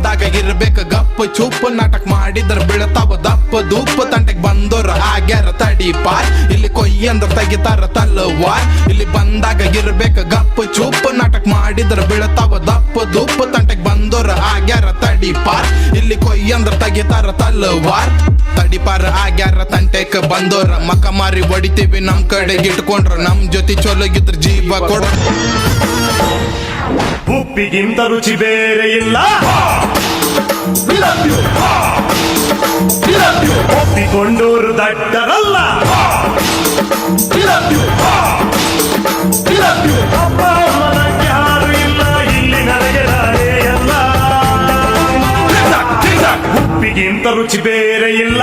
ಬಂದಾಗ ಇರ್ಬೇಕ, ಗಪ್ಪ ಚೂಪ್ ನಾಟಕ ಮಾಡಿದ್ರ ಬಿಳತಾವ ದಪ್ಪ ದೂಪ. ತಂಟೆಗ್ ಬಂದೋರ ಆಗ್ಯಾರ ತಡಿ ಪಾರ್. ಇಲ್ಲಿ ಕೊಯ್ಯಂದ್ರ ತೆಗಿತಾರ ತಲ್ಲವಾರ್ ಇಲ್ಲಿ ಬಂದಾಗ ಇರ್ಬೇಕ, ಗಪ್ಪ ಚೂಪ್ ನಾಟಕ ಮಾಡಿದ್ರ ಬಿಳತಾವ ದಪ್ಪ ದೂಪ. ತಂಟೆಗ್ ಬಂದೋರ ಆಗ್ಯಾರ ತಡಿ ಪಾರ್. ಇಲ್ಲಿ ಕೊಯ್ಯಂದ್ರ ತೆಗಿತಾರ ತಲ್ಲವಾರ್ ತಡಿಪಾರ ಆಗ್ಯಾರ ತಂಟೆಕ್ ಬಂದೋರ. ಮಕ ಮಾರಿ ಹೊಡಿತೀವಿ ನಮ್ ಕಡೆಗೆ ಇಟ್ಕೊಂಡ್ರ, ನಮ್ ಜೊತೆ ಚೊಲಗಿದ್ರ ಜೀವ ಕೊಡ್ರ. ಉಪ್ಪಿಗಿಂತ ರುಚಿ ಬೇರೆ ಇಲ್ಲ ಒಪ್ಪಿಕೊಂಡೋರು ದಡ್ಡರಲ್ಲ ಅಪ್ಪ ಅಮ್ಮನಂಗೆ ಯಾರು ಇಲ್ಲ ಇಲ್ಲಿ ನನಗೆ ನಾನೇ ಅಲ್ಲ ಉಪ್ಪಿಗಿಂತ ರುಚಿ ಬೇರೆ ಇಲ್ಲ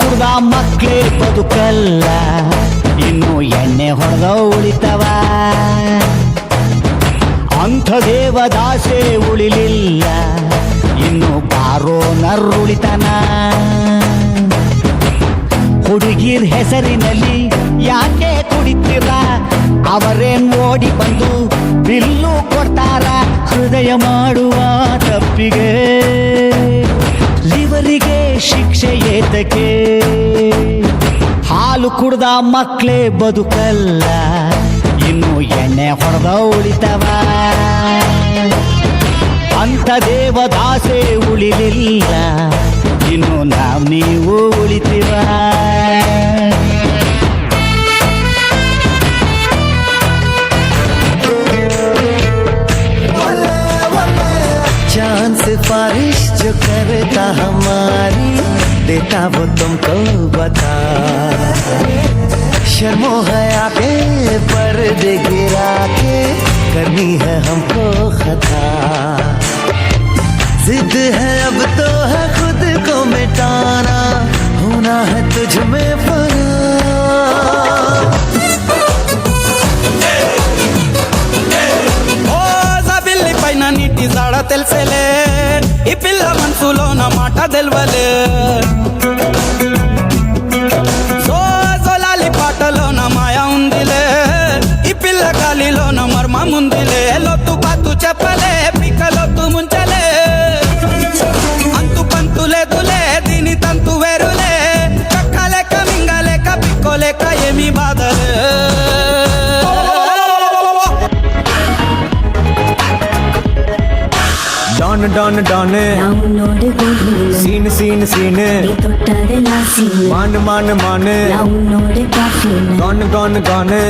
ಕುಡ್ದ ಮಕ್ಕಳೇ ಬದುಕಲ್ಲ, ಇನ್ನು ಎಣ್ಣೆ ಹೊಡೆದ ಉಳಿತವ. ಅಂಥ ದೇವದಾಸೆ ಉಳಿಲಿಲ್ಲ, ಇನ್ನು ಬಾರೋ ನರ್ರುಳಿತನ ಹುಡುಗಿರ್ ಹೆಸರಿನಲ್ಲಿ ಯಾಕೆ ಕುಡಿತೀರ? ಅವರೇನ್ ಓಡಿ ಬಂದು ಬಿಲ್ಲು ಕೊಡ್ತಾರ, ಹೃದಯ ಮಾಡುವ ತಪ್ಪಿಗೆ. ಇವರಿಗೆ ಶಿಕ್ಷೆ ಏತಕ್ಕೆ? ಹಾಲು ಕುಡ್ದ ಮಕ್ಕಳೇ ಬದುಕಲ್ಲ, ಇನ್ನು ಎಣ್ಣೆ ಹೊಡೆದ ಉಳಿತವ? ಅಂತ ದೇವದಾಸೆ ಉಳಿಲಿಲ್ಲ, ಇನ್ನು ನಾವು ನೀವು ಉಳಿತೀವ? ಚಾನ್ಸ್ जो करता हमारी, देता वो तुमको बता। शर्मो है आके पर दे गिरा के, करनी है हमको खता। जिद है अब तो है खुद को मिटाना। عدل ولا டான் டான் டானு. சீனு சீனு சீனு. மானு மானு மானு. கானு கானு கானு.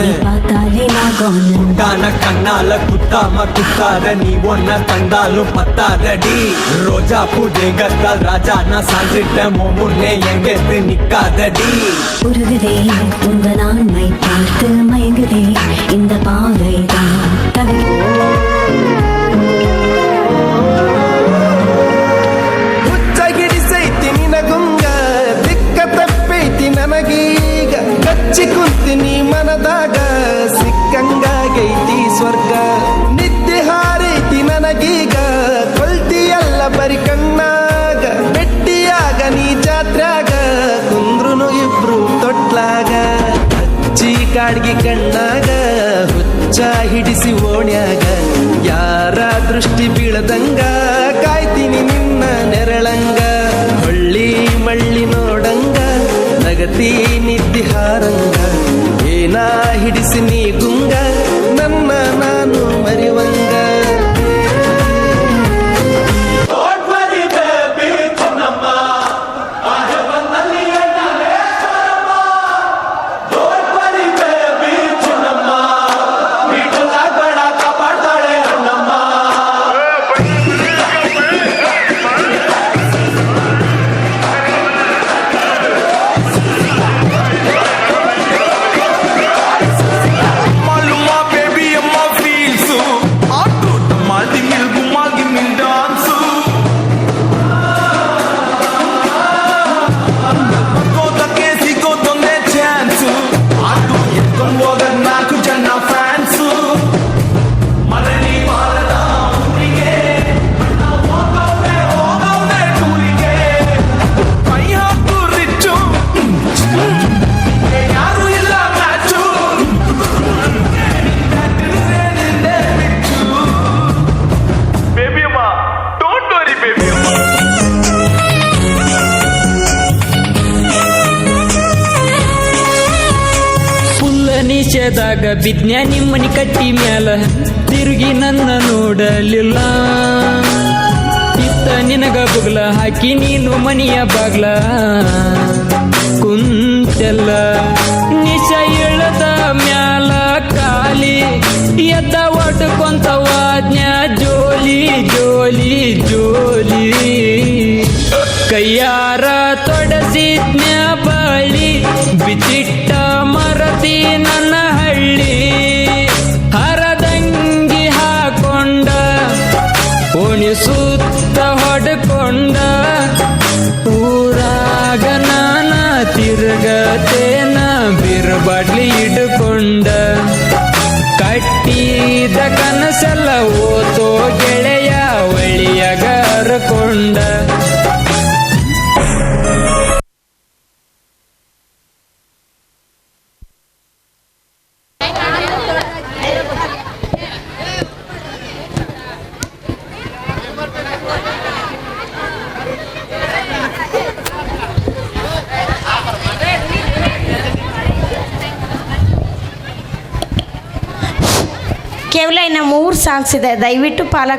குண்டான கண்ணால குத்தாம குத்தாத நீ ஒன்ன கண்டாலும் பத்தாதடி. ரோஜா பூ தேகத்தால் ராஜா நான் சாஞ்சிட்ட முன்னே எங்கேத்து நிக்காதடி. உருகுதே உங்கள் ஆண்மை பார்த்து மயங்குதே. இந்த ಕಾಡ್ಗಿ ಕಣ್ಣಾಗ, ಹುಚ್ಚ ಹಿಡಿಸಿ ಓಣ್ಯಾಗ. ಯಾರ ದೃಷ್ಟಿ ಬೀಳದಂಗ, ಕಾಯ್ತೀನಿ ನಿನ್ನ ನೆರಳಂಗ. ಹೊಳ್ಳಿ ಮಳ್ಳಿ ನೋಡಂಗ, ನಗತಿ ನಿದ್ದಿ ಬಿದ್ದಾಗ ಬಿದ್ನ್ಯ ನಿಮ್ಮನಿ ಕಟ್ಟಿ ಮ್ಯಾಲ. ತಿರುಗಿ ನನ್ನ ನೋಡಲಿಲ್ಲ. ಇತ್ತ ನಿನಗ ಬುಗ್ಲ, ಹಾಕಿ ನೀನು ಮನಿಯ ಬಾಗ್ಲ. ಕುಂತೆಲ್ಲ ನಿಶ ಇಳದ ಮ್ಯಾಲ ಕಾಲಿ, ಎದ್ದ ಒಡ್ಕೊಂತ ವಾಜ್ಞ ಜೋಲಿ ಜೋಲಿ ಜೋಲಿ. ಕೈಯಾರ ತೊಡಸಿದ್ನ್ಯ ಬಳಿ ಬಿಚಿಟ್ಟ ಮರತಿ ನನ್ನ ತಿರುಗತೇನ ಬಿರುಬಡ್ಲಿ ಇಟ್ಕೊಂಡ ಕಟ್ಟಿದ ಕನಸೆಲ್ಲ ಓತೋ ಕೇವಲ ಇನ್ನು ಮೂರು ಸಾಂಗ್ಸ್ ಇದೆ. ದಯವಿಟ್ಟು ಫಾಲೋ